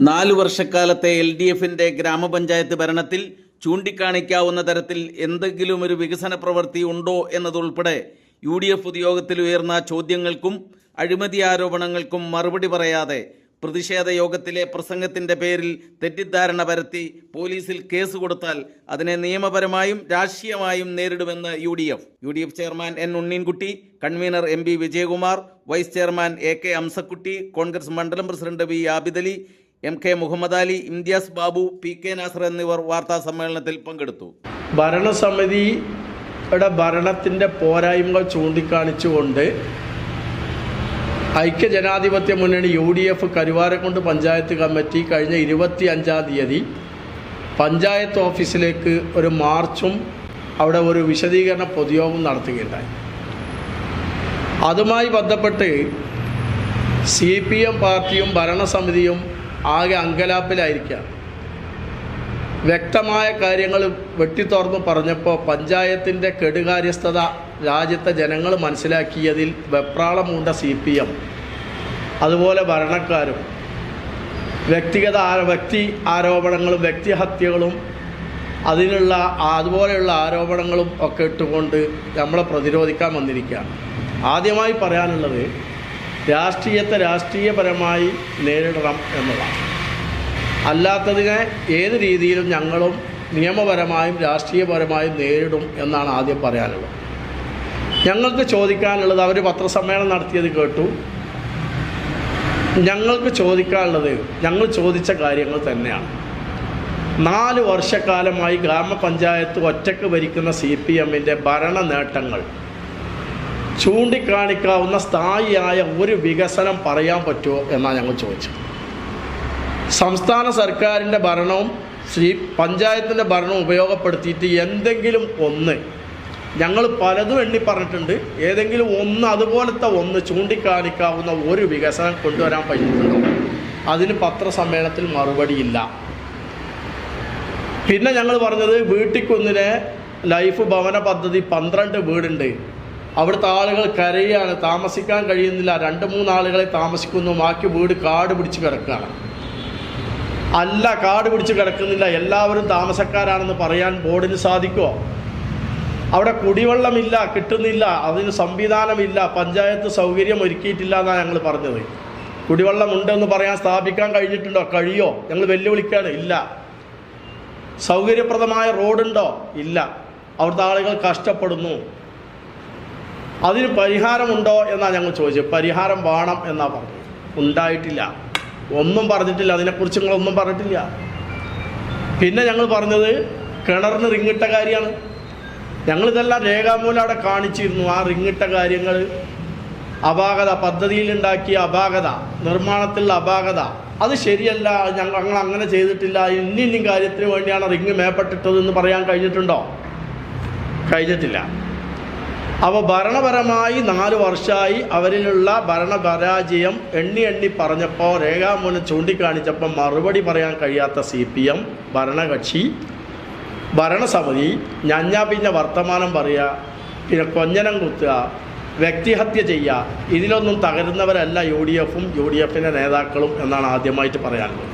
നാലു വർഷക്കാലത്തെ L D എഫിന്റെ ഗ്രാമപഞ്ചായത്ത് ഭരണത്തിൽ ചൂണ്ടിക്കാണിക്കാവുന്ന തരത്തിൽ എന്തെങ്കിലും ഒരു വികസന പ്രവൃത്തി ഉണ്ടോ എന്നതുൾപ്പെടെ യു ഡി എഫ് ഉദ്യോഗത്തിൽ ഉയർന്ന ചോദ്യങ്ങൾക്കും അഴിമതി ആരോപണങ്ങൾക്കും മറുപടി പറയാതെ പ്രതിഷേധ യോഗത്തിലെ പ്രസംഗത്തിന്റെ പേരിൽ തെറ്റിദ്ധാരണ പരത്തി പോലീസിൽ കേസ് കൊടുത്താൽ അതിനെ നിയമപരമായും രാഷ്ട്രീയമായും നേരിടുമെന്ന് U D F. U D F chairman N Unneenkutty convener M B Vijayakumar vice chairman A K Amsakutty Congress മണ്ഡലം president V Abidali M K Muhammad Ali Imthiyas Babu P K Nasar എന്നിവർ വാർത്താ സമ്മേളനത്തിൽ പങ്കെടുത്തു. ഭരണസമിതിയുടെ ഭരണത്തിന്റെ പോരായ്മകൾ ചൂണ്ടിക്കാണിച്ചുകൊണ്ട് ഐക്യ ജനാധിപത്യ മുന്നണി U D F Karuvarakundu panchayat committee കഴിഞ്ഞ ഇരുപത്തി അഞ്ചാം തീയതി പഞ്ചായത്ത് ഓഫീസിലേക്ക് ഒരു മാർച്ചും അവിടെ ഒരു വിശദീകരണ പൊതുയോഗം നടത്തുകയുണ്ടായി. അതുമായി ബന്ധപ്പെട്ട് സി പി എം പാർട്ടിയും ഭരണസമിതിയും ആകെ അങ്കലാപ്പിലായിരിക്കുക വ്യക്തമായ കാര്യങ്ങൾ വെട്ടിത്തുറന്ന് പറഞ്ഞപ്പോൾ പഞ്ചായത്തിന്റെ കെടുകാര്യസ്ഥത രാജ്യത്തെ ജനങ്ങൾ മനസ്സിലാക്കിയതിൽ വെപ്രാളമുണ്ട സി പി എം. അതുപോലെ ഭരണക്കാരും വ്യക്തിഗത വ്യക്തി ആരോപണങ്ങളും വ്യക്തിഹത്യകളും അതിനുള്ള അതുപോലെയുള്ള ആരോപണങ്ങളും ഒക്കെ ഇട്ടുകൊണ്ട് നമ്മളെ പ്രതിരോധിക്കാൻ വന്നിരിക്കുകയാണ്. ആദ്യമായി പറയാനുള്ളത് രാഷ്ട്രീയത്തെ രാഷ്ട്രീയപരമായി നേരിടണം എന്നതാണ്. അല്ലാത്തതിനെ ഏത് രീതിയിലും ഞങ്ങളും നിയമപരമായും രാഷ്ട്രീയപരമായും നേരിടും എന്നാണ് ആദ്യം പറയാനുള്ളത്. ഞങ്ങൾക്ക് ചോദിക്കാനുള്ളത് അവർ പത്രസമ്മേളനം നടത്തിയത് കേട്ടു. ഞങ്ങൾക്ക് ചോദിക്കാനുള്ളത് ഞങ്ങൾ ചോദിച്ച കാര്യങ്ങൾ തന്നെയാണ്. നാല് വർഷക്കാലമായി ഗ്രാമപഞ്ചായത്ത് ഒറ്റയ്ക്ക് ഭരിക്കുന്ന സി പി എമ്മിന്റെ ഭരണ നേട്ടങ്ങൾ ചൂണ്ടിക്കാണിക്കാവുന്ന സ്ഥായിയായ ഒരു വികസനം പറയാൻ പറ്റുമോ എന്നാണ് ഞങ്ങൾ ചോദിച്ചത്. സംസ്ഥാന സർക്കാരിന്റെ ഭരണവും ശ്രീ പഞ്ചായത്തിന്റെ ഭരണവും ഉപയോഗപ്പെടുത്തിയിട്ട് എന്തെങ്കിലും ഒന്ന്. ഞങ്ങൾ പലതും എണ്ണി പറഞ്ഞിട്ടുണ്ട്. ഏതെങ്കിലും ഒന്ന് അതുപോലത്തെ ഒന്ന് ചൂണ്ടിക്കാണിക്കാവുന്ന ഒരു വികസനം കൊണ്ടുവരാൻ പറ്റിയിട്ടുണ്ടോ അതിന് പത്രസമ്മേളനത്തിൽ മറുപടിയില്ല പിന്നെ ഞങ്ങൾ പറഞ്ഞത് വീട്ടിക്കുന്നിലെ ലൈഫ് ഭവന പദ്ധതി പന്ത്രണ്ട് വീടുണ്ട്. അവിടുത്തെ ആളുകൾ കരയാണ് താമസിക്കാൻ കഴിയുന്നില്ല. രണ്ട് മൂന്നാളുകളെ താമസിക്കുന്നു. ബാക്കി വീട് കാട് പിടിച്ച് കിടക്കുകയാണ്. അല്ല കാട് പിടിച്ച് കിടക്കുന്നില്ല. എല്ലാവരും താമസക്കാരാണെന്ന് പറയാൻ ബോർഡിന് സാധിക്കുമോ അവിടെ കുടിവെള്ളമില്ല കിട്ടുന്നില്ല അതിന് സംവിധാനമില്ല പഞ്ചായത്ത് സൗകര്യം ഒരുക്കിയിട്ടില്ല എന്നാണ് ഞങ്ങൾ പറഞ്ഞത്. കുടിവെള്ളം ഉണ്ടെന്ന് പറയാൻ സ്ഥാപിക്കാൻ കഴിഞ്ഞിട്ടുണ്ടോ? കഴിയോ? ഞങ്ങൾ വെല്ലുവിളിക്കാണ് ഇല്ല. സൗകര്യപ്രദമായ റോഡുണ്ടോ? ഇല്ല. അവിടുത്തെ ആളുകൾ കഷ്ടപ്പെടുന്നു. അതിന് പരിഹാരമുണ്ടോ എന്നാണ് ഞങ്ങൾ ചോദിച്ചത് പരിഹാരം വേണം എന്നാണ് പറഞ്ഞത് ഉണ്ടായിട്ടില്ല. ഒന്നും പറഞ്ഞിട്ടില്ല. അതിനെക്കുറിച്ച് നിങ്ങളൊന്നും പറഞ്ഞിട്ടില്ല. പിന്നെ ഞങ്ങൾ പറഞ്ഞത് കിണറിന് റിങ്ങിട്ട കാര്യമാണ്. ഞങ്ങളിതെല്ലാം രേഖാമൂലം അവിടെ കാണിച്ചിരുന്നു. ആ റിങ്ങിട്ട കാര്യങ്ങൾ അപാകത പദ്ധതിയിലുണ്ടാക്കിയ അപാകത നിർമ്മാണത്തിലുള്ള അപാകത. അത് ശരിയല്ല. ഞങ്ങൾ ഞങ്ങൾ അങ്ങനെ ചെയ്തിട്ടില്ല. ഇനി ഇനി കാര്യത്തിന് വേണ്ടിയാണ് റിങ് മേപ്പെട്ടിട്ടത് എന്ന് പറയാൻ കഴിഞ്ഞിട്ടുണ്ടോ? കഴിഞ്ഞിട്ടില്ല. അപ്പോൾ ഭരണപരമായി നാല് വർഷമായി അവരിലുള്ള ഭരണപരാജയം എണ്ണി എണ്ണി പറഞ്ഞപ്പോൾ രേഖാമൂലം ചൂണ്ടിക്കാണിച്ചപ്പോൾ മറുപടി പറയാൻ കഴിയാത്ത സി പി എം ഭരണകക്ഷി ഭരണസമിതി ഞഞ്ഞാ പിന്നെ വർത്തമാനം പറയുക പിന്നെ കൊഞ്ഞനം കുത്തുക വ്യക്തിഹത്യ ചെയ്യുക ഇതിലൊന്നും തകരുന്നവരല്ല യു ഡി എഫും യു ഡി എഫിന്റെ നേതാക്കളും എന്നാണ് ആദ്യമായിട്ട് പറയാനുള്ളത്.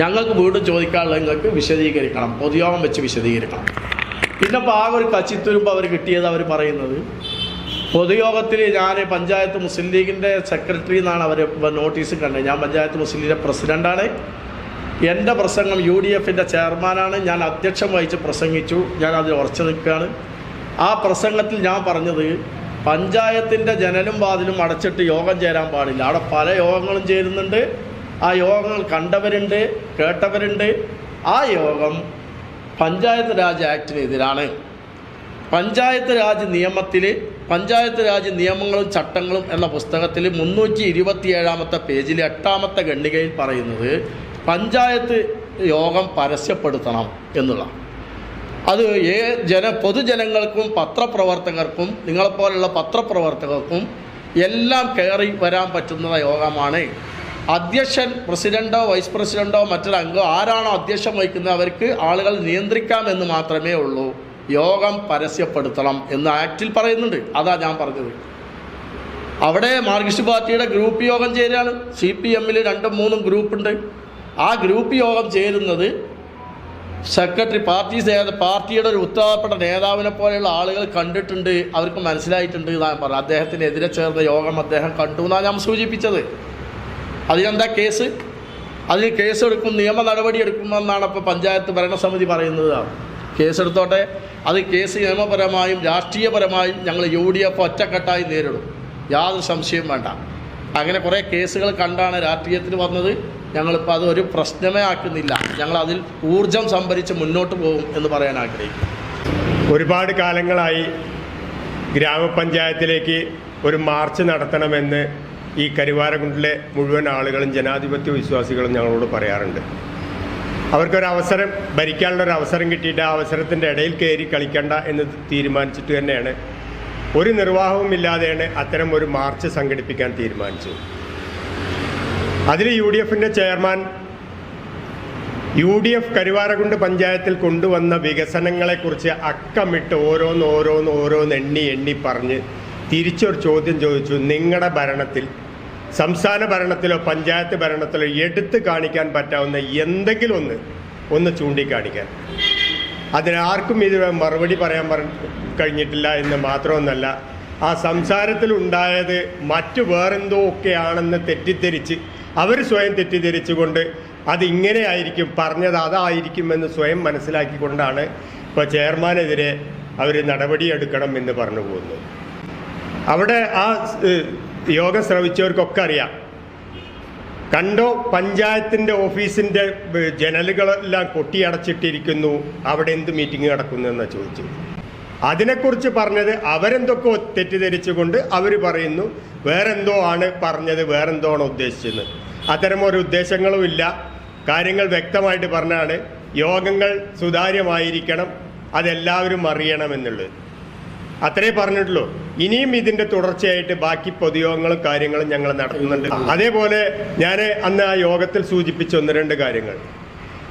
ഞങ്ങൾക്ക് വീണ്ടും ചോദിക്കാനുള്ളത് നിങ്ങൾക്ക് വിശദീകരിക്കണം പൊതുയോഗം വെച്ച് വിശദീകരിക്കണം. പിന്നെ ഇപ്പോൾ ആകെ ഒരു കച്ചിത്തുരുമ്പ് അവർ കിട്ടിയത് അവർ പറയുന്നത്. പൊതുയോഗത്തിൽ ഞാൻ പഞ്ചായത്ത് മുസ്ലിം ലീഗിന്റെ സെക്രട്ടറി എന്നാണ് അവർ നോട്ടീസ് കണ്ടത്. ഞാൻ പഞ്ചായത്ത് മുസ്ലിം ലീഗിന്റെ പ്രസിഡന്റാണ് എന്റെ പ്രസംഗം യു ഡി എഫിന്റെ ചെയർമാനാണ്. ഞാൻ അധ്യക്ഷം വഹിച്ച് പ്രസംഗിച്ചു. ഞാൻ അതിൽ ഉറച്ചു നിൽക്കുകയാണ്. ആ പ്രസംഗത്തിൽ ഞാൻ പറഞ്ഞത് പഞ്ചായത്തിന്റെ ജനലും വാതിലും അടച്ചിട്ട് യോഗം ചേരാൻ പാടില്ല. അവിടെ പല യോഗങ്ങളും ചേരുന്നുണ്ട്. ആ യോഗങ്ങൾ കണ്ടവരുണ്ട് കേട്ടവരുണ്ട്. ആ യോഗം പഞ്ചായത്ത് രാജ് ആക്ടിനെതിരാണ് പഞ്ചായത്ത് രാജ് നിയമത്തിൽ പഞ്ചായത്ത് രാജ് നിയമങ്ങളും ചട്ടങ്ങളും എന്ന പുസ്തകത്തിൽ മുന്നൂറ്റി ഇരുപത്തിയേഴാമത്തെ പേജിൽ എട്ടാമത്തെ ഖണ്ഡികയിൽ പറയുന്നത് പഞ്ചായത്ത് യോഗം പരസ്യപ്പെടുത്തണം എന്നുള്ള അത് ഏ ജന പൊതുജനങ്ങൾക്കും പത്രപ്രവർത്തകർക്കും നിങ്ങളെപ്പോലുള്ള പത്രപ്രവർത്തകർക്കും എല്ലാം കയറി വരാൻ പറ്റുന്ന യോഗമാണ് അധ്യക്ഷൻ പ്രസിഡന്റോ വൈസ് പ്രസിഡന്റോ മറ്റൊരംഗോ ആരാണോ അധ്യക്ഷം വഹിക്കുന്നത് അവർക്ക് ആളുകൾ നിയന്ത്രിക്കാമെന്ന് മാത്രമേ ഉള്ളൂ. യോഗം പരസ്യപ്പെടുത്തണം എന്ന് ആക്റ്റിൽ പറയുന്നുണ്ട്. അതാ ഞാൻ പറഞ്ഞത്. അവിടെ മാർക്സിസ്റ്റ് പാർട്ടിയുടെ ഗ്രൂപ്പ് യോഗം ചേരുകയാണ്. സി പി എമ്മിൽ രണ്ടും മൂന്നും ഗ്രൂപ്പുണ്ട്. ആ ഗ്രൂപ്പ് യോഗം ചേരുന്നത് സെക്രട്ടറി പാർട്ടി പാർട്ടിയുടെ ഒരു ഉത്തരവാദപ്പെട്ട നേതാവിനെ പോലെയുള്ള ആളുകൾ കണ്ടിട്ടുണ്ട്. അവർക്ക് മനസ്സിലായിട്ടുണ്ട് എന്നാണ് പറഞ്ഞത്. അദ്ദേഹത്തിനെതിരെ ചേർന്ന യോഗം അദ്ദേഹം കണ്ടു എന്നാണ് ഞാൻ സൂചിപ്പിച്ചത്. അതിനെന്താ കേസ്? അതിന് കേസെടുക്കും നിയമ നടപടി എടുക്കുമെന്നാണ് ഇപ്പോൾ പഞ്ചായത്ത് ഭരണസമിതി പറയുന്നത്. കേസെടുത്തോട്ടെ. അത് കേസ് നിയമപരമായും രാഷ്ട്രീയപരമായും ഞങ്ങൾ യു ഡി എഫ് ഒറ്റക്കെട്ടായി നേരിടും. യാതൊരു സംശയവും വേണ്ട. അങ്ങനെ കുറേ കേസുകൾ കണ്ടാണ് രാഷ്ട്രീയത്തിൽ വന്നത്. ഞങ്ങളിപ്പോൾ അത് ഒരു പ്രശ്നമേ ആക്കുന്നില്ല. ഞങ്ങൾ അതിൽ ഊർജം സംഭരിച്ച് മുന്നോട്ട് പോകും എന്ന് പറയാൻ ആഗ്രഹിക്കുന്നു. ഒരുപാട് കാലങ്ങളായി ഗ്രാമപഞ്ചായത്തിലേക്ക് ഒരു മാർച്ച് നടത്തണമെന്ന് ഈ കരിവാരകുണ്ടിലെ മുഴുവൻ ആളുകളും ജനാധിപത്യ വിശ്വാസികളും ഞങ്ങളോട് പറയാറുണ്ട്. അവർക്കൊരവസരം ഭരിക്കാനുള്ളൊരു അവസരം കിട്ടിയിട്ട് ആ അവസരത്തിന്റെ ഇടയിൽ കയറി കളിക്കണ്ട എന്ന് തീരുമാനിച്ചിട്ട് തന്നെയാണ് ഒരു നിർവാഹവും ഇല്ലാതെയാണ് അത്തരം ഒരു മാർച്ച് സംഘടിപ്പിക്കാൻ തീരുമാനിച്ചത്. അതിൽ യു ഡി എഫിന്റെ chairman U D F Karuvarakundu പഞ്ചായത്തിൽ കൊണ്ടുവന്ന വികസനങ്ങളെക്കുറിച്ച് അക്കമിട്ട് ഓരോന്ന് ഓരോന്ന് ഓരോന്ന് എണ്ണി എണ്ണി പറഞ്ഞ് തിരിച്ചൊരു ചോദ്യം ചോദിച്ചു നിങ്ങളുടെ ഭരണത്തിൽ സംസ്ഥാന ഭരണത്തിലോ പഞ്ചായത്ത് ഭരണത്തിലോ എടുത്തു കാണിക്കാൻ പറ്റാവുന്ന എന്തെങ്കിലും ഒന്ന് ഒന്ന് ചൂണ്ടിക്കാണിക്കാൻ. അതിനാർക്കും ഇത് മറുപടി പറയാൻ പറ കഴിഞ്ഞിട്ടില്ല എന്ന് മാത്രമൊന്നല്ല ആ സംസാരത്തിലുണ്ടായത് മറ്റു വേറെന്തോ ഒക്കെയാണെന്ന് തെറ്റിദ്ധരിച്ച് അവർ സ്വയം തെറ്റിദ്ധരിച്ചുകൊണ്ട് അത് ഇങ്ങനെ ആയിരിക്കും പറഞ്ഞത് അതായിരിക്കുമെന്ന് സ്വയം മനസ്സിലാക്കിക്കൊണ്ടാണ് ഇപ്പോൾ ചെയർമാനെതിരെ അവർ നടപടിയെടുക്കണം എന്ന് പറഞ്ഞു പോകുന്നത്. അവിടെ ആ യോഗം ശ്രവിച്ചവർക്കൊക്കെ അറിയാം. കണ്ടോ പഞ്ചായത്തിന്റെ ഓഫീസിന്റെ ജനലുകളെല്ലാം കൊട്ടിയടച്ചിട്ടിരിക്കുന്നു അവിടെ എന്ത് മീറ്റിംഗ് നടക്കുന്നു എന്നാ ചോദിച്ചു അതിനെക്കുറിച്ച് പറഞ്ഞത് അവരെന്തൊക്കെ തെറ്റിദ്ധരിച്ചുകൊണ്ട് അവർ പറയുന്നു. വേറെന്തോ ആണ് പറഞ്ഞത് വേറെന്തോ ആണ് ഉദ്ദേശിച്ചത് അത്തരം ഒരു ഉദ്ദേശങ്ങളും ഇല്ല. കാര്യങ്ങൾ വ്യക്തമായിട്ട് പറഞ്ഞാണ് യോഗങ്ങൾ സുതാര്യമായിരിക്കണം അതെല്ലാവരും അറിയണമെന്നുള്ളത് അത്രേ പറഞ്ഞിട്ടുള്ളൂ. ഇനിയും ഇതിന്റെ തുടർച്ചയായിട്ട് ബാക്കി പൊതുയോഗങ്ങളും കാര്യങ്ങളും ഞങ്ങൾ നടത്തുന്നുണ്ട്. അതേപോലെ ഞാൻ അന്ന് ആ യോഗത്തിൽ സൂചിപ്പിച്ച ഒന്ന് രണ്ട് കാര്യങ്ങൾ.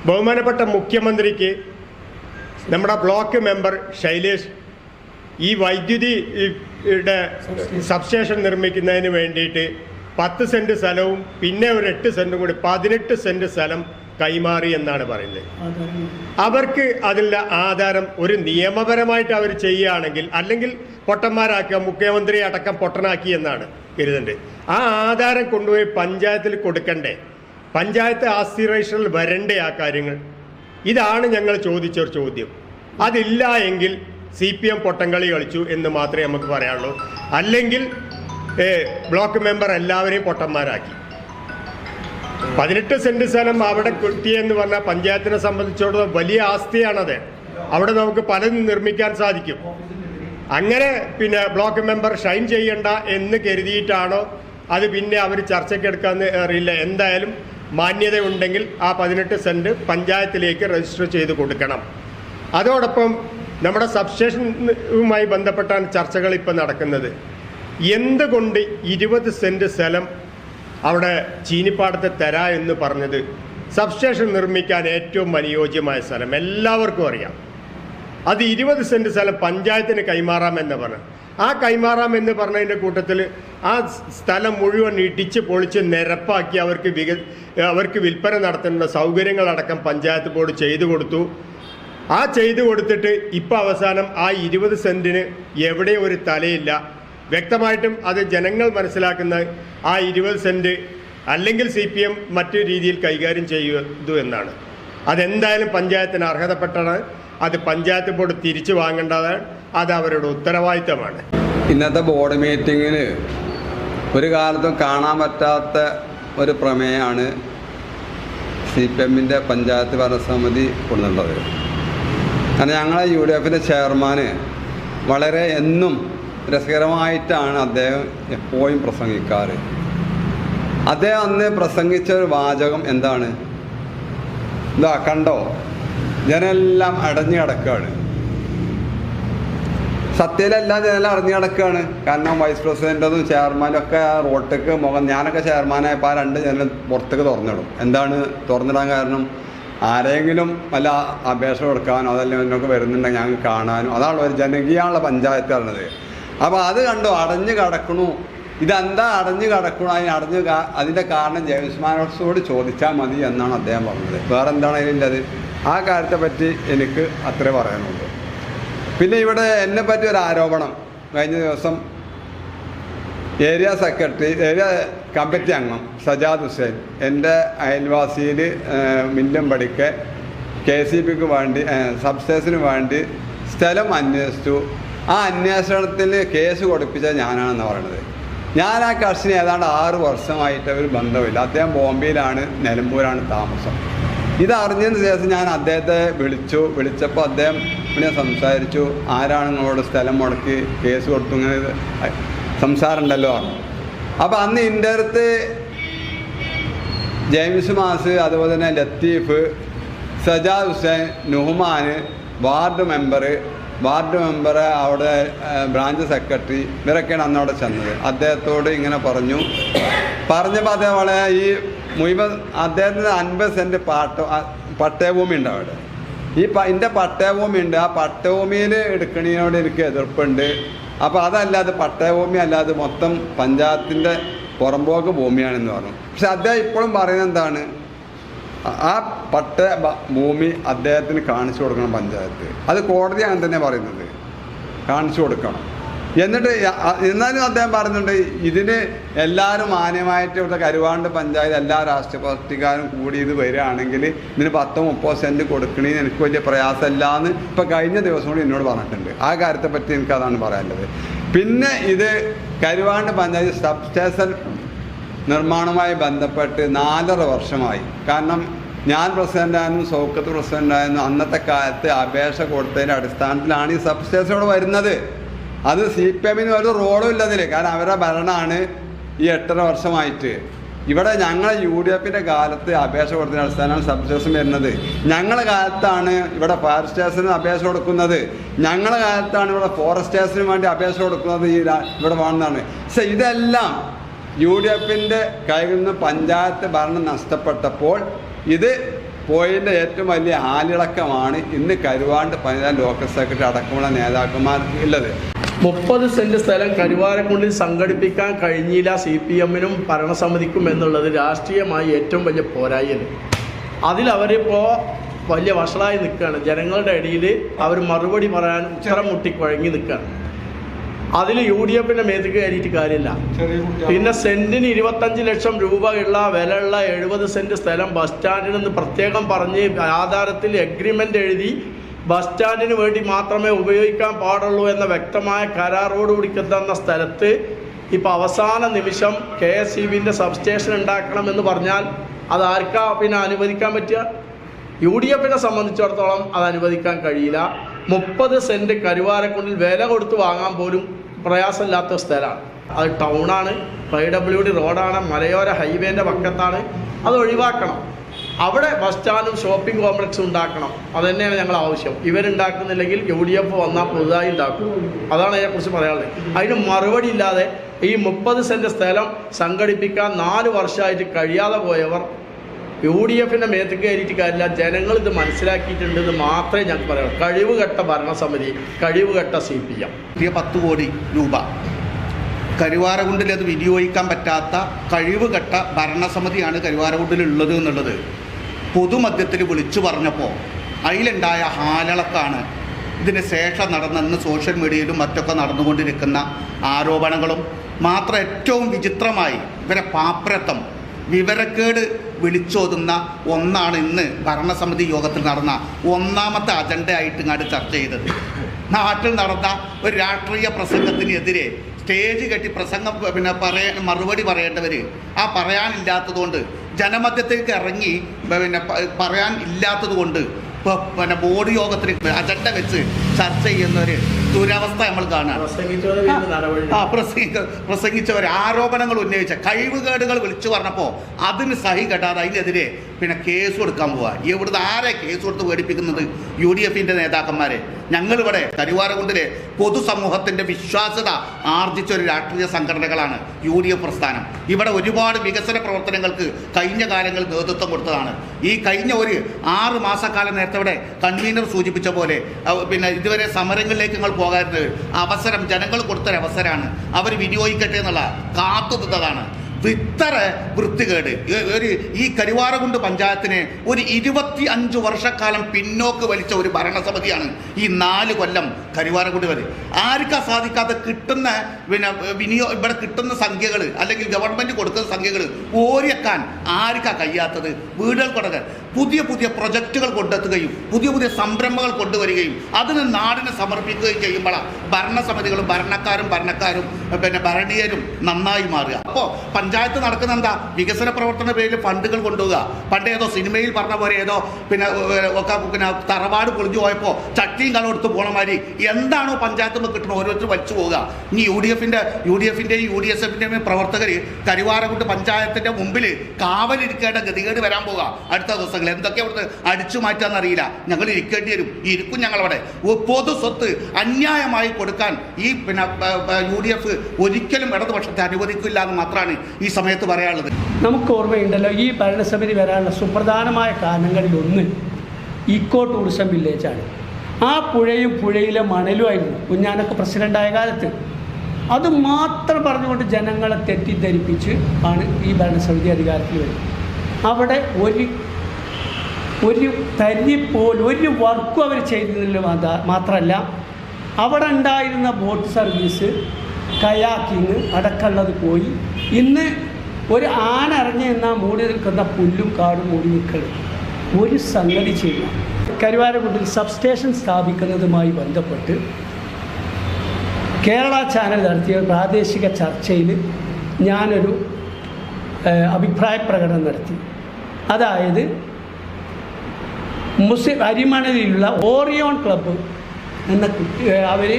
ബഹുമാനപ്പെട്ട മുഖ്യമന്ത്രിക്ക് നമ്മുടെ ബ്ലോക്ക് മെമ്പർ ശൈലേഷ് ഈ വൈദ്യുതി സബ്സ്റ്റേഷൻ നിർമ്മിക്കുന്നതിന് വേണ്ടിയിട്ട് പത്ത് സെന്റ് സ്ഥലവും പിന്നെ ഒരു എട്ട് സെന്റും കൂടി പതിനെട്ട് സെന്റ് സ്ഥലം കൈമാറി എന്നാണ് പറയുന്നത്. അവർക്ക് അതിന്റെ ആധാരം ഒരു നിയമപരമായിട്ട് അവർ ചെയ്യുകയാണെങ്കിൽ അല്ലെങ്കിൽ പൊട്ടന്മാരാക്കുക മുഖ്യമന്ത്രി അടക്കം പൊട്ടനാക്കി എന്നാണ് കരുതേണ്ടത്. ആ ആധാരം കൊണ്ടുപോയി പഞ്ചായത്തിൽ കൊടുക്കണ്ടേ? പഞ്ചായത്ത് രജിസ്റ്ററിൽ വരണ്ടേ ആ കാര്യങ്ങൾ? ഇതാണ് ഞങ്ങൾ ചോദിച്ച ഒരു ചോദ്യം. അതില്ല എങ്കിൽ സി പി എം പൊട്ടംകളി കളിച്ചു എന്ന് മാത്രമേ നമുക്ക് പറയാനുള്ളൂ. അല്ലെങ്കിൽ ബ്ലോക്ക് മെമ്പർ എല്ലാവരെയും പൊട്ടന്മാരാക്കി. പതിനെട്ട് സെന്റ് സ്ഥലം അവിടെ കിട്ടിയെന്ന് പറഞ്ഞാൽ പഞ്ചായത്തിനെ സംബന്ധിച്ചിടത്തോളം വലിയ ആസ്തിയാണത്. അവിടെ നമുക്ക് പലതും നിർമ്മിക്കാൻ സാധിക്കും. അങ്ങനെ പിന്നെ ബ്ലോക്ക് മെമ്പർ ഷൈൻ ചെയ്യണ്ട എന്ന് കരുതിയിട്ടാണോ അത് പിന്നെ അവർ ചർച്ചയ്ക്കെടുക്കാന്ന് അറിയില്ല. എന്തായാലും മാന്യത ഉണ്ടെങ്കിൽ ആ പതിനെട്ട് സെന്റ് പഞ്ചായത്തിലേക്ക് രജിസ്റ്റർ ചെയ്ത് കൊടുക്കണം. അതോടൊപ്പം നമ്മുടെ സബ്സ്റ്റേഷനുമായി ബന്ധപ്പെട്ടാണ് ചർച്ചകൾ ഇപ്പം നടക്കുന്നത്. എന്തുകൊണ്ട് ഇരുപത് സെന്റ് സ്ഥലം അവിടെ ചീനിപ്പാടത്തെ തെര എന്ന് പറഞ്ഞത് സബ്സ്റ്റേഷൻ നിർമ്മിക്കാൻ ഏറ്റവും അനുയോജ്യമായ സ്ഥലം എല്ലാവർക്കും അറിയാം. അത് ഇരുപത് സെന്റ് സ്ഥലം പഞ്ചായത്തിന് കൈമാറാമെന്ന് പറഞ്ഞു. ആ കൈമാറാം എന്ന് പറഞ്ഞതിന്റെ കൂട്ടത്തിൽ ആ സ്ഥലം മുഴുവൻ ഇടിച്ച് പൊളിച്ച് നിരപ്പാക്കി അവർക്ക് വിക അവർക്ക് വിൽപ്പന നടത്തേണ്ട സൗകര്യങ്ങളടക്കം പഞ്ചായത്ത് ബോർഡ് ചെയ്തു കൊടുത്തു. ആ ചെയ്തു കൊടുത്തിട്ട് ഇപ്പം അവസാനം ആ ഇരുപത് സെന്റിന് എവിടെ ഒരു തലയില്ല. വ്യക്തമായിട്ടും അത് ജനങ്ങൾ മനസ്സിലാക്കുന്ന ആ ഇരുപത് സെന്റ് അല്ലെങ്കിൽ സി പി എം മറ്റു രീതിയിൽ കൈകാര്യം ചെയ്തു എന്നാണ്. അതെന്തായാലും പഞ്ചായത്തിന് അർഹതപ്പെട്ടാണ് അത് പഞ്ചായത്ത് ബോർഡ് തിരിച്ചു വാങ്ങേണ്ടതാണ്. അത് അവരുടെ ഉത്തരവാദിത്തമാണ്. ഇന്നത്തെ ബോർഡ് മീറ്റിങ്ങിന് ഒരു കാലത്തും കാണാൻ പറ്റാത്ത ഒരു പ്രമേയമാണ് സി പി എമ്മിന്റെ പഞ്ചായത്ത് ഭരണസമിതി കൊണ്ടുള്ളത് കാരണം ഞങ്ങളെ യു ഡി എഫിന്റെ ചെയർമാന് വളരെ എന്നും രസകരമായിട്ടാണ് അദ്ദേഹം എപ്പോഴും പ്രസംഗിക്കാറ്. അദ്ദേഹം അന്ന് പ്രസംഗിച്ച ഒരു വാചകം എന്താണ്? ഇതാ കണ്ടോ? ജനെല്ലാം അടഞ്ഞു കിടക്കുകയാണ്. സത്യയിലെല്ലാം ജനെല്ലാം അറിഞ്ഞു കിടക്കുകയാണ്. കാരണം വൈസ് പ്രസിഡന്റതും ചെയർമാനും ഒക്കെ ആ റോട്ടിക്ക് മുഖം ഞാനൊക്കെ ചെയർമാനായപ്പോൾ ആ രണ്ട് ജനൽ പുറത്തേക്ക് തുറന്നിടും. എന്താണ് തുറന്നിടാൻ കാരണം? ആരെങ്കിലും വല്ല അപേക്ഷ കൊടുക്കാനോ അതല്ലെങ്കിൽ എന്നൊക്കെ വരുന്നുണ്ടെങ്കിൽ ഞങ്ങൾക്ക് കാണാനോ. അതാണ് ഒരു ജനകീയമുള്ള പഞ്ചായത്ത് പറഞ്ഞത്. അപ്പോൾ അത് കണ്ടു അടഞ്ഞു കിടക്കണു. ഇതെന്താ അടഞ്ഞു കിടക്കണു? അതിന് അടഞ്ഞു അതിന്റെ കാരണം ജെയിംസ് ചോദിച്ചാൽ മതി എന്നാണ് അദ്ദേഹം പറഞ്ഞത്. വേറെ എന്താണ് അതിലുള്ളത്? ആ കാര്യത്തെ പറ്റി എനിക്ക് അത്രേ പറയാനുള്ളൂ. പിന്നെ ഇവിടെ എന്നെ പറ്റി ഒരു ആരോപണം. കഴിഞ്ഞ ദിവസം ഏരിയ സെക്രട്ടറി ഏരിയ കമ്മിറ്റി അംഗം സജാദ് ഹുസൈൻ എന്റെ അയൽവാസിയിൽ മില്ലമ്പടിക്ക് കെ സി ബിക്ക് വേണ്ടി സബ്സ്റ്റേഷന് വേണ്ടി സ്ഥലം അന്വേഷിച്ചു. ആ അന്വേഷണത്തിന് കേസ് കൊടുപ്പിച്ച ഞാനാണെന്ന് പറയുന്നത് ഞാൻ ആ കർഷന് ഏതാണ്ട് ആറ് വർഷമായിട്ട് ഒരു ബന്ധമില്ല അദ്ദേഹം ബോംബെയിലാണ് നിലമ്പൂരാണ് താമസം. ഇതറിഞ്ഞതിന് ശേഷം ഞാൻ അദ്ദേഹത്തെ വിളിച്ചു. വിളിച്ചപ്പോൾ അദ്ദേഹം പിന്നെ സംസാരിച്ചു. ആരാണ് നിങ്ങളോട് സ്ഥലം മുടക്കി കേസ് കൊടുത്തു ഇങ്ങനെ സംസാരമുണ്ടല്ലോ പറഞ്ഞു. അപ്പോൾ അന്ന് എന്റെ അടുത്ത് ജെയിംസ് മാസ് അതുപോലെ തന്നെ Latheef Sajad Hussain Nuhman ward member ward member അവിടെ ബ്രാഞ്ച് സെക്രട്ടറി ഇവരൊക്കെയാണ് അന്ന് അവിടെ ചെന്നത്. അദ്ദേഹത്തോട് ഇങ്ങനെ പറഞ്ഞു. പറഞ്ഞപ്പോൾ അദ്ദേഹം ഈ മുഴുവൻ അദ്ദേഹത്തിന് അൻപത് സെന്റ് പാട്ട പട്ടയഭൂമി ഉണ്ട് അവിടെ. ഈ എന്റെ പട്ടയഭൂമി ഉണ്ട്. ആ പട്ടയഭൂമിയിൽ എടുക്കണതിനോട് എനിക്ക് എതിർപ്പുണ്ട്. അപ്പോൾ അതല്ലാതെ പട്ടയഭൂമി അല്ലാതെ മൊത്തം പഞ്ചായത്തിന്റെ പുറമ്പോക്ക് ഭൂമിയാണെന്ന് പറഞ്ഞു. പക്ഷെ അദ്ദേഹം ഇപ്പോഴും പറയുന്നത് എന്താണ്? ആ- പട്ട ഭൂമി അദ്ദേഹത്തിന് കാണിച്ചു കൊടുക്കണം പഞ്ചായത്ത്. അത് കോടതി അങ്ങനെ തന്നെ പറയുന്നത്. കാണിച്ചു കൊടുക്കണം. എന്നിട്ട് എന്നാലും അദ്ദേഹം പറയുന്നുണ്ട് ഇതിന് എല്ലാവരും മാന്യമായിട്ട് ഇവിടുത്തെ കരുവാണ്ട് പഞ്ചായത്ത് എല്ലാ രാഷ്ട്രീയ പാർട്ടിക്കാരും കൂടി ഇത് വരികയാണെങ്കിൽ ഇതിന് പത്തോ മുപ്പത് സെന്റ് കൊടുക്കണേന്ന് എനിക്ക് വലിയ പ്രയാസമില്ല എന്ന് ഇപ്പം കഴിഞ്ഞ ദിവസം കൂടി എന്നോട് പറഞ്ഞിട്ടുണ്ട്. ആ കാര്യത്തെപ്പറ്റി എനിക്ക് അതാണ് പറയാനുള്ളത്. പിന്നെ ഇത് കരുവാണ്ട് പഞ്ചായത്ത് സബ് സ്റ്റേഷൻ നിർമ്മാണവുമായി ബന്ധപ്പെട്ട് നാലര വർഷമായി. കാരണം ഞാൻ പ്രസിഡന്റായിരുന്നു സൗക്കത്ത് പ്രസിഡന്റായിരുന്നു അന്നത്തെ കാലത്ത് അപേക്ഷ കൊടുത്തതിന്റെ അടിസ്ഥാനത്തിലാണ് ഈ സബ് ഇവിടെ വരുന്നത്. അത് സി പി എമ്മിന് ഒരു റോളും ഇല്ലതിൽ കാരണം അവരുടെ ഭരണമാണ് ഈ എട്ടര വർഷമായിട്ട്. ഇവിടെ ഞങ്ങളെ യു ഡി എഫിന്റെ കാലത്ത് അപേക്ഷ കൊടുത്തതിന്റെ അടിസ്ഥാനമാണ് സബ് സ്റ്റേഷൻ വരുന്നത്. ഞങ്ങളുടെ കാലത്താണ് ഇവിടെ ഫയർ സ്റ്റേഷന് അപേക്ഷ കൊടുക്കുന്നത്. ഞങ്ങളുടെ കാലത്താണ് ഇവിടെ ഫോറസ്റ്റ് സ്റ്റേഷന് വേണ്ടി അപേക്ഷ കൊടുക്കുന്നത് ഈ ഇവിടെ വേണമെന്നാണ് പക്ഷെ ഇതെല്ലാം യു ഡി എഫിന്റെ കയ്യിൽ നിന്ന് പഞ്ചായത്ത് ഭരണം നഷ്ടപ്പെട്ടപ്പോൾ ഇത് പോയതിന്റെ ഏറ്റവും വലിയ ആലിളക്കമാണ് ഇന്ന് കരുവാണ്ട് പതിനാല് ലോക്കൽ സെക്രട്ടറി അടക്കമുള്ള നേതാക്കന്മാർ ഉള്ളത്. മുപ്പത് സെന്റ് സ്ഥലം കരുവാരക്കുണ്ടിൽ സംഘടിപ്പിക്കാൻ കഴിഞ്ഞില്ല സി പി എമ്മിനും ഭരണസമിതിക്കും എന്നുള്ളത് രാഷ്ട്രീയമായി ഏറ്റവും വലിയ പോരായ്മയാണ്. അതിൽ അവരിപ്പോൾ വലിയ വഷളായി നിൽക്കുകയാണ്. ജനങ്ങളുടെ ഇടയിൽ അവർ മറുപടി പറയാൻ ഉച്ചറം മുട്ടിക്കുഴങ്ങി നിൽക്കുകയാണ്. അതിൽ യു ഡി എഫിന്റെ മേത്തേക്ക് കയറിയിട്ട് കാര്യമില്ല. പിന്നെ സെന്റിന് ഇരുപത്തഞ്ച് ലക്ഷം രൂപ ഉള്ള വിലയുള്ള എഴുപത് സെന്റ് സ്ഥലം ബസ് സ്റ്റാൻഡിൽ നിന്ന് പ്രത്യേകം പറഞ്ഞ് ആധാരത്തിൽ എഗ്രിമെന്റ് എഴുതി ബസ് സ്റ്റാൻഡിന് വേണ്ടി മാത്രമേ ഉപയോഗിക്കാൻ പാടുള്ളൂ എന്ന വ്യക്തമായ കരാറോടുകൂടി തന്ന സ്ഥലത്ത് ഇപ്പൊ അവസാന നിമിഷം കെ എസ് ഇ ബിന്റെ സബ്സ്റ്റേഷൻ ഉണ്ടാക്കണമെന്ന് പറഞ്ഞാൽ അത് ആർക്കാ പിന്നെ അനുവദിക്കാൻ പറ്റുക? യു ഡി എഫിനെ സംബന്ധിച്ചിടത്തോളം അത് അനുവദിക്കാൻ കഴിയില്ല. മുപ്പത് സെന്റ് കരുവാരക്കുണ്ടിൽ വില കൊടുത്ത് വാങ്ങാൻ പോലും പ്രയാസമില്ലാത്ത സ്ഥലമാണ്. അത് ടൗണാണ് പൈ ഡബ്ല്യു ഡി റോഡാണ് മലയോര ഹൈവേന്റെ പക്കത്താണ് അത് ഒഴിവാക്കണം. അവിടെ ബസ് സ്റ്റാൻഡും ഷോപ്പിംഗ് കോംപ്ലക്സും ഉണ്ടാക്കണം. അത് തന്നെയാണ് ഞങ്ങൾ ആവശ്യം. ഇവരുണ്ടാക്കുന്നില്ലെങ്കിൽ യു ഡി എഫ് വന്നാൽ പുതുതായി ഉണ്ടാക്കും. അതാണ് അതിനെക്കുറിച്ച് പറയാനുള്ളത്. അതിന് മറുപടി ഇല്ലാതെ ഈ മുപ്പത് സെന്റ് സ്ഥലം സംഘടിപ്പിക്കാൻ നാല് വർഷമായിട്ട് കഴിയാതെ പോയവർ യു ഡി എഫിന്റെ മേത്ത് കയറിയിട്ട് കാര്യമില്ല. ജനങ്ങൾ ഇത് മനസ്സിലാക്കിയിട്ടുണ്ടെന്ന് മാത്രമേ ഞാൻ പറയാം കഴിവുകെട്ട ഭരണസമിതി കഴിവുകെട്ട സി പി എം. പുതിയ പത്ത് കോടി രൂപ. കരുവാരകുണ്ടിൽ അത് വിനിയോഗിക്കാൻ പറ്റാത്ത കഴിവുകെട്ട ഭരണസമിതിയാണ് കരുവാരകുണ്ടിലുള്ളത് എന്നുള്ളത് പൊതുമധ്യത്തിൽ വിളിച്ചു പറഞ്ഞപ്പോൾ അതിലുണ്ടായ ഹാലളക്കാണ് ഇതിന് ശേഷം നടന്നെന്ന് സോഷ്യൽ മീഡിയയിലും മറ്റൊക്കെ നടന്നുകൊണ്ടിരിക്കുന്ന ആരോപണങ്ങളും. മാത്രം ഏറ്റവും വിചിത്രമായി ഇവരെ പാപ്രത്വം വിവരക്കേട് വിളിച്ചോതുന്ന ഒന്നാണ് ഇന്ന് ഭരണസമിതി യോഗത്തിൽ നടന്ന ഒന്നാമത്തെ അജണ്ട ആയിട്ട് ഇങ്ങോട്ട് ചർച്ച ചെയ്തത്. നാട്ടിൽ നടന്ന ഒരു രാഷ്ട്രീയ പ്രസംഗത്തിനെതിരെ സ്റ്റേജ് കെട്ടി പ്രസംഗം പിന്നെ പറയാൻ മറുപടി പറയേണ്ടവർ ആ പറയാനില്ലാത്തതുകൊണ്ട് ജനമധ്യത്തേക്ക് ഇറങ്ങി പിന്നെ പറയാൻ ഇല്ലാത്തതുകൊണ്ട് പിന്നെ ബോർഡ് യോഗത്തിന് അജണ്ട വെച്ച് ചർച്ച ചെയ്യുന്ന ഒരു ദുരവസ്ഥ നമ്മൾ കാണുകയാണ് ആ പ്രസംഗിക്ക പ്രസംഗിച്ചവർ ആരോപണങ്ങൾ ഉന്നയിച്ച കഴിവുകേടുകൾ വിളിച്ചു പറഞ്ഞപ്പോൾ അതിന് സഹി കെട്ടാതെ അതിനെതിരെ പിന്നെ കേസ് കൊടുക്കാൻ പോവാ. ഇവിടുന്ന് ആരെ കേസ് കൊടുത്ത് പേടിപ്പിക്കുന്നത് യു ഡി എഫിന്റെ നേതാക്കന്മാരെ? ഞങ്ങളിവിടെ കരുവാരകുണ്ടിലെ പൊതുസമൂഹത്തിന്റെ വിശ്വാസ്യത ആർജിച്ച ഒരു രാഷ്ട്രീയ സംഘടനകളാണ് യു ഡി എഫ് പ്രസ്ഥാനം. ഇവിടെ ഒരുപാട് വികസന പ്രവർത്തനങ്ങൾക്ക് കഴിഞ്ഞ കാലങ്ങളിൽ നേതൃത്വം കൊടുത്തതാണ്. ഈ കഴിഞ്ഞ ഒരു ആറ് മാസക്കാലം നേരത്തെ ഇവിടെ കൺവീനർ സൂചിപ്പിച്ച പോലെ പിന്നെ ഇത് ഇതുവരെ സമരങ്ങളിലേക്ക് നിങ്ങൾ പോകാറുണ്ട് അവസരം ജനങ്ങൾ കൊടുത്തൊരവസരമാണ്. അവർ വിനിയോഗിക്കട്ടെ എന്നുള്ള കാത്തു നിന്നതാണ്. ഇത്ര വൃത്തികേട്. ഒരു ഈ കരുവാരകുണ്ട് പഞ്ചായത്തിനെ ഒരു ഇരുപത്തി അഞ്ച് വർഷക്കാലം പിന്നോക്ക് വലിച്ച ഒരു ഭരണസമിതിയാണ് ഈ നാല് കൊല്ലം കരുവാരകുണ്ട് വരെ. ആർക്കാ സാധിക്കാതെ കിട്ടുന്ന പിന്നെ വിനിയോ ഇവിടെ കിട്ടുന്ന സംഖ്യകൾ അല്ലെങ്കിൽ ഗവൺമെന്റ് കൊടുക്കുന്ന സംഖ്യകൾ ഓരിയക്കാൻ ആർക്കാ കഴിയാത്തത്? വീടുകൾ കൊടുക്കാൻ പുതിയ പുതിയ പ്രൊജക്റ്റുകൾ കൊണ്ടെത്തുകയും പുതിയ പുതിയ സംരംഭങ്ങൾ കൊണ്ടുവരികയും അതിന് നാടിനെ സമർപ്പിക്കുകയും ചെയ്യുമ്പോഴാണ് ഭരണസമിതികളും ഭരണക്കാരും ഭരണക്കാരും പിന്നെ ഭരണീയരും നന്നായി മാറുക. അപ്പോൾ പഞ്ചായത്ത് നടക്കുന്ന എന്താ വികസന പ്രവർത്തന പേരിൽ ഫണ്ടുകൾ കൊണ്ടുപോവുക പണ്ട് ഏതോ സിനിമയിൽ പറഞ്ഞ പോലെ ഏതോ പിന്നെ ഒക്കെ പിന്നെ തറവാട് പൊളിഞ്ഞു പോയപ്പോൾ ചട്ടിയും കളം എടുത്ത് പോണ മാതിരി എന്താണോ പഞ്ചായത്ത് നിന്ന് കിട്ടുന്നത് ഓരോരുത്തർ വലിച്ചു പോവുക. ഇനി യു ഡി എഫിന്റെ യു ഡി എഫിന്റെയും യു ഡി എസ് എഫിന്റെയും പ്രവർത്തകർ കരുവാരക്കുണ്ട് പഞ്ചായത്തിന്റെ മുമ്പിൽ കാവലിരിക്കേണ്ട ഗതികേട് വരാൻ പോവുക. അടുത്ത ദിവസങ്ങൾ എന്തൊക്കെ അവിടുത്തെ അടിച്ചു മാറ്റാന്നറിയില്ല ഞങ്ങൾ ഇരിക്കേണ്ടി വരും. ഇരിക്കും ഞങ്ങളവിടെ. പൊതു സ്വത്ത് അന്യായമായി കൊടുക്കാൻ ഈ പിന്നെ യു ഡി എഫ് ഒരിക്കലും ഇടതുപക്ഷത്തെ അനുവദിക്കില്ല എന്ന് മാത്രമാണ് ഈ സമയത്ത് പറയാനുള്ളത്. നമുക്ക് ഓർമ്മയുണ്ടല്ലോ ഈ ഭരണസമിതി വരാനുള്ള സുപ്രധാനമായ കാരണങ്ങളിൽ ഒന്ന് ഇക്കോ ടൂറിസം വില്ലേജാണ്. ആ പുഴയും പുഴയിലെ മണലുമായിരുന്നു കുഞ്ഞാനൊക്കെ പ്രസിഡന്റായ കാലത്ത്. അത് മാത്രം പറഞ്ഞുകൊണ്ട് ജനങ്ങളെ തെറ്റിദ്ധരിപ്പിച്ച് ആണ് ഈ ഭരണസമിതി അധികാരത്തിൽ വരുന്നത്. അവിടെ ഒരു ഒരു തരി ഒരു വർക്കും അവർ ചെയ്തില്ല മാത്രമല്ല അവിടെ ഉണ്ടായിരുന്ന ബോട്ട് സർവീസ് കയാക്കിങ് അടക്കമുള്ളത് പോയി ഇന്ന് ഒരു ആന ഇറങ്ങി നിന്നാൽ മൂടി നിൽക്കുന്ന പുല്ലും കാടും മൂടി നിൽക്കണം. ഒരു സംഗതി ചെയ്യാം. കരുവാരക്കുണ്ടിൽ സബ്സ്റ്റേഷൻ സ്ഥാപിക്കുന്നതുമായി ബന്ധപ്പെട്ട് കേരള ചാനൽ നടത്തിയ പ്രാദേശിക ചർച്ചയിൽ ഞാനൊരു അഭിപ്രായ പ്രകടനം നടത്തി. അതായത് മുസ്ലിം അരിമണലിലുള്ള ഓറിയോൺ ക്ലബ്ബ് എന്ന കുട്ടി അവർ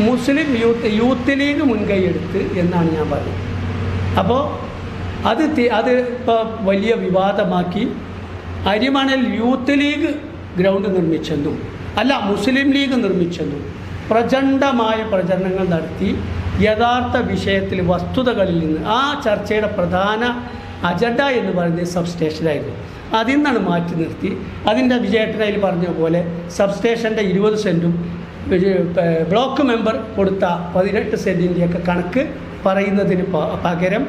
മുസ്ലിം യൂത്ത് യൂത്ത് ലീഗ് മുൻകൈയെടുത്ത് എന്നാണ് ഞാൻ പറഞ്ഞത്. അപ്പോൾ അത് അത് ഇപ്പോൾ വലിയ വിവാദമാക്കി അരിമണൽ യൂത്ത് ലീഗ് ഗ്രൗണ്ട് നിർമ്മിച്ചെന്നും അല്ല മുസ്ലിം ലീഗ് നിർമ്മിച്ചെന്നും പ്രചണ്ഡമായ പ്രചരണങ്ങൾ നടത്തി യഥാർത്ഥ വിഷയത്തിൽ വസ്തുതകളിൽ നിന്ന് ആ ചർച്ചയുടെ പ്രധാന അജണ്ട എന്ന് പറയുന്നത് സബ്സ്റ്റേഷനായിരുന്നു. അതിൽ നിന്നാണ് മാറ്റി നിർത്തി. അതിന്റെ വിജയട്ടനയിൽ പറഞ്ഞ പോലെ സബ്സ്റ്റേഷന്റെ ഇരുപത് സെന്റും ബ്ലോക്ക് മെമ്പർ കൊടുത്ത പതിനെട്ട് സെന്റിന്റെയൊക്കെ കണക്ക് പറയുന്നതിന് പകരം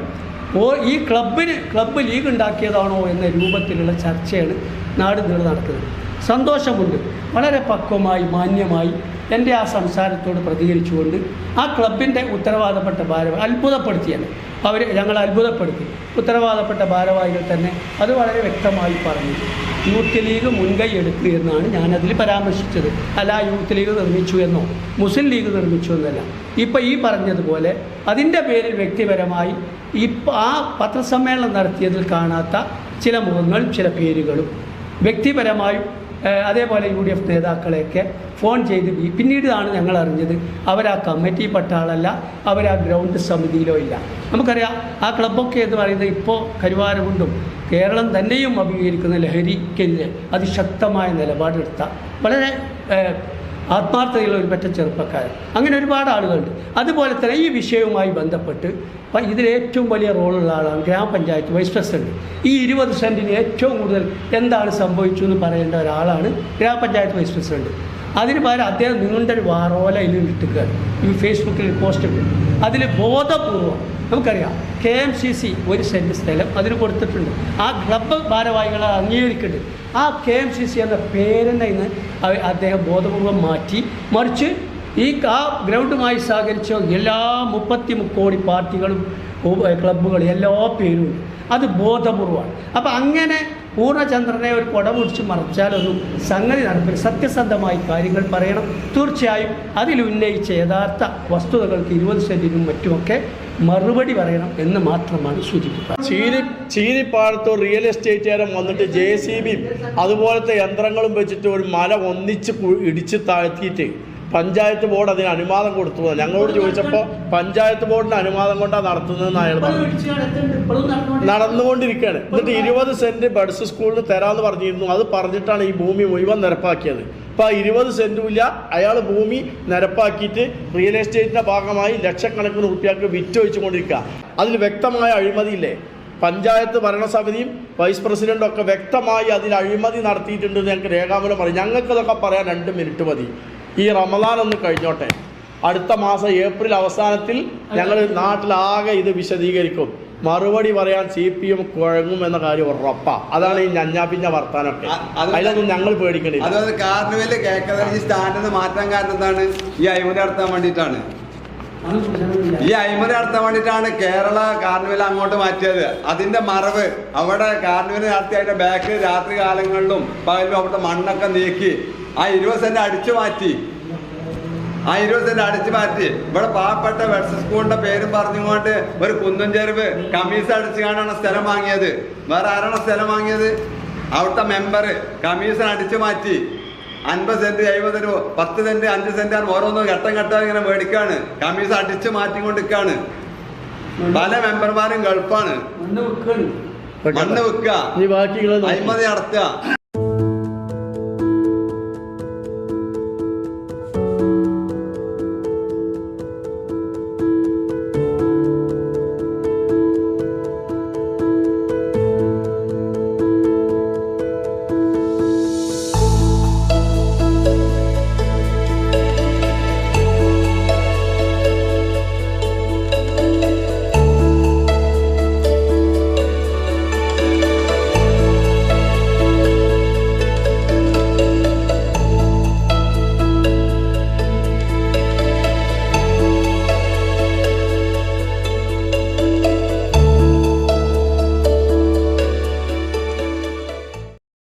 ഓ ഈ ക്ലബിന് ക്ലബ്ബ് ലീഗ് ഉണ്ടാക്കിയതാണോ എന്ന രൂപത്തിലുള്ള ചർച്ചയാണ് നാട് നീളെ നടക്കുന്നത്. സന്തോഷമുണ്ട്. വളരെ പക്വമായി മാന്യമായി എന്റെ ആ സംസാരത്തോട് പ്രതികരിച്ചുകൊണ്ട് ആ ക്ലബിന്റെ ഉത്തരവാദപ്പെട്ട ഭാരവാഹി അത്ഭുതപ്പെടുത്തിയാണ്. അവർ ഞങ്ങൾ അത്ഭുതപ്പെടുത്തി. ഉത്തരവാദപ്പെട്ട ഭാരവാഹികൾ തന്നെ അത് വളരെ വ്യക്തമായി പറഞ്ഞു. യൂത്ത് ലീഗ് മുൻകൈ എടുക്കുക എന്നാണ് ഞാനതിൽ പരാമർശിച്ചത്. അല്ല യൂത്ത് ലീഗ് നിർമ്മിച്ചു എന്നോ? മുസ്ലിം ലീഗ് നിർമ്മിച്ചു എന്നല്ല. ഇപ്പം ഈ പറഞ്ഞതുപോലെ അതിന്റെ പേരിൽ വ്യക്തിപരമായി ഇപ്പം ആ പത്രസമ്മേളനം നടത്തിയതിൽ കാണാത്ത ചില മുഖങ്ങളും ചില പേരുകളും വ്യക്തിപരമായും അതേപോലെ യു ഡി എഫ് നേതാക്കളെയൊക്കെ ഫോൺ ചെയ്ത് പിന്നീടാണ് ഞങ്ങൾ അറിഞ്ഞത് അവർ ആ കമ്മിറ്റി പട്ടാളല്ല അവർ ആ ഗ്രൗണ്ട് സമിതിയിലോ ഇല്ല. നമുക്കറിയാം ആ ക്ലബ്ബൊക്കെ എന്ന് പറയുന്നത് ഇപ്പോൾ കരുവാരകുണ്ടും കേരളം തന്നെയും അഭിമുഖീകരിക്കുന്ന ലഹരിക്കെതിരെ അതിശക്തമായ നിലപാടെടുത്ത വളരെ ഏഹ്, ആത്മാർത്ഥതയുള്ള ഒരു പറ്റ ചെറുപ്പക്കാരൻ. അങ്ങനെ ഒരുപാട് ആളുകളുണ്ട്. അതുപോലെ തന്നെ ഈ വിഷയവുമായി ബന്ധപ്പെട്ട് ഇതിലേറ്റവും വലിയ റോളുള്ള ആളാണ് ഗ്രാമപഞ്ചായത്ത് വൈസ് പ്രസിഡന്റ്. ഈ ഇരുപത് സെന്റിന് ഏറ്റവും കൂടുതൽ എന്താണ് സംഭവിച്ചു എന്ന് പറയേണ്ട ഒരാളാണ് ഗ്രാമപഞ്ചായത്ത് വൈസ് പ്രസിഡന്റ്. അതിന് പകരം അദ്ദേഹം നിങ്ങളുടെ ഒരു വാറോല ഇതിൽ ഇട്ടിക്കുക ഈ ഫേസ്ബുക്കിൽ പോസ്റ്റ് ഇട്ടു. അതിൽ ബോധപൂർവം നമുക്കറിയാം കെ എം സി സി ഒരു സെന്റ് സ്ഥലം അതിന് കൊടുത്തിട്ടുണ്ട്. ആ ക്ലബ്ബ് ഭാരവാഹികളെ അംഗീകരിക്കുന്നുണ്ട് ആ കെ എം സി സി എന്ന പേരിനെ ഇന്ന് അദ്ദേഹം ബോധപൂർവം മാറ്റി. മറിച്ച് ഈ ആ ഗ്രൗണ്ടുമായി സഹകരിച്ച എല്ലാ മുപ്പത്തി കോടി പാർട്ടികളും ക്ലബ്ബുകളും എല്ലാ പേരും അത് ബോധപൂർവമാണ്. അപ്പം അങ്ങനെ പൂർണചന്ദ്രനെ ഒരു കുട മുടിച്ച് മറച്ചാലൊന്നും സംഗതി നടപ്പിൽ സത്യസന്ധമായി കാര്യങ്ങൾ പറയണം. തീർച്ചയായും അതിലുന്നയിച്ച യഥാർത്ഥ വസ്തുതകൾക്ക് ഇരുപത് സെന്റിനും മറ്റുമൊക്കെ മറുപടി പറയണം എന്ന് മാത്രമാണ് സൂചിപ്പിക്കുന്നത് ചീനി ചീനിപ്പാടത്ത് റിയൽ എസ്റ്റേറ്റുകാരൻ വന്നിട്ട് ജെ സി ബിയും അതുപോലത്തെ യന്ത്രങ്ങളും വെച്ചിട്ട് ഒരു മല ഒന്നിച്ച് ഇടിച്ച് താഴ്ത്തിയിട്ട് പഞ്ചായത്ത് ബോർഡ് അതിന് അനുവാദം കൊടുത്തു. ഞങ്ങളോട് ചോദിച്ചപ്പോൾ പഞ്ചായത്ത് ബോർഡിന് അനുവാദം കൊണ്ടാണ് നടത്തുന്നതെന്ന് അയാൾ പറഞ്ഞു. നടന്നുകൊണ്ടിരിക്കുകയാണ്. എന്നിട്ട് ഇരുപത് സെന്റ് ബഡ്സ് സ്കൂളിന് തരാമെന്ന് പറഞ്ഞിരുന്നു. അത് പറഞ്ഞിട്ടാണ് ഈ ഭൂമി മുഴുവൻ നിരപ്പാക്കിയത്. ഇപ്പം ആ ഇരുപത് സെന്റും ഇല്ല. അയാൾ ഭൂമി നിരപ്പാക്കിയിട്ട് റിയൽ എസ്റ്റേറ്റിന്റെ ഭാഗമായി ലക്ഷക്കണക്കിന് റുപ്യക്ക് വിറ്റ് വെച്ചുകൊണ്ടിരിക്കുക അതിൽ വ്യക്തമായ അഴിമതിയില്ലേ? പഞ്ചായത്ത് ഭരണസമിതിയും വൈസ് പ്രസിഡന്റും ഒക്കെ വ്യക്തമായി അതിൽ അഴിമതി നടത്തിയിട്ടുണ്ട് എന്ന് ഞങ്ങൾക്ക് രേഖാമൂലം പറയും. ഞങ്ങൾക്കതൊക്കെ പറയാൻ രണ്ട് മിനിറ്റ് മതി. ഈ റമദാൻ ഒന്ന് കഴിഞ്ഞോട്ടെ. അടുത്ത മാസം ഏപ്രിൽ അവസാനത്തിൽ ഞങ്ങൾ നാട്ടിലാകെ ഇത് വിശദീകരിക്കും. മറുപടി പറയാൻ സി പി എം കുഴങ്ങും എന്ന കാര്യം ഉറപ്പാ. അതാണ് ഈ ഞഞ്ഞാപ്പിഞ്ഞ വർത്താനൊക്കെ. അതിലൊന്നും ഞങ്ങൾ പേടിക്കണില്ല. അതായത് കാർണിവൽ കേൾക്കാതെ ഈ സ്റ്റാൻഡിൽ മാറ്റാൻ കാരണം എന്താണ്? ഈ അഴിമതി നടത്താൻ വേണ്ടിയിട്ടാണ്. ഈ അഴിമതി നടത്താൻ കേരള കാർണിവൽ അങ്ങോട്ട് മാറ്റിയത്. അതിന്റെ മറവ് അവിടെ കാർണിവൽ നടത്തി അതിന്റെ ബാക്ക് രാത്രി കാലങ്ങളിലും പകലും അവിടുത്തെ മണ്ണൊക്കെ നീക്കി ആ ഇരുപത് സെന്റ് അടിച്ചു മാറ്റി. ആ ഇരുപത് സെന്റ് അടിച്ചു മാറ്റി. ഇവിടെ പാവപ്പെട്ട വെഡ്സ് സ്കൂളിന്റെ പേരും പറഞ്ഞുകൊണ്ട് ഒരു കുന്തൻ ചെരുവ് കമ്മീസ് അടിച്ചു കാണാണ് സ്ഥലം വാങ്ങിയത്. വേറെ ആരാണ് സ്ഥലം വാങ്ങിയത്? അവിടുത്തെ മെമ്പർ കമ്മീഷൻ അടിച്ചു മാറ്റി. അൻപത് സെന്റ് എഴുപത് രൂപ പത്ത് സെന്റ് അഞ്ച് സെന്റ് ആണ് ഓരോന്നും ഘട്ടം ഘട്ടം ഇങ്ങനെ മേടിക്കാണ്. കമ്മീഷൻ അടിച്ചു മാറ്റിക്കൊണ്ടിരിക്കാണ്. പല മെമ്പർമാരും ഗൾഫാണ്. മണ്ണ് വെക്കുക. അഴിമതി നടത്തുക.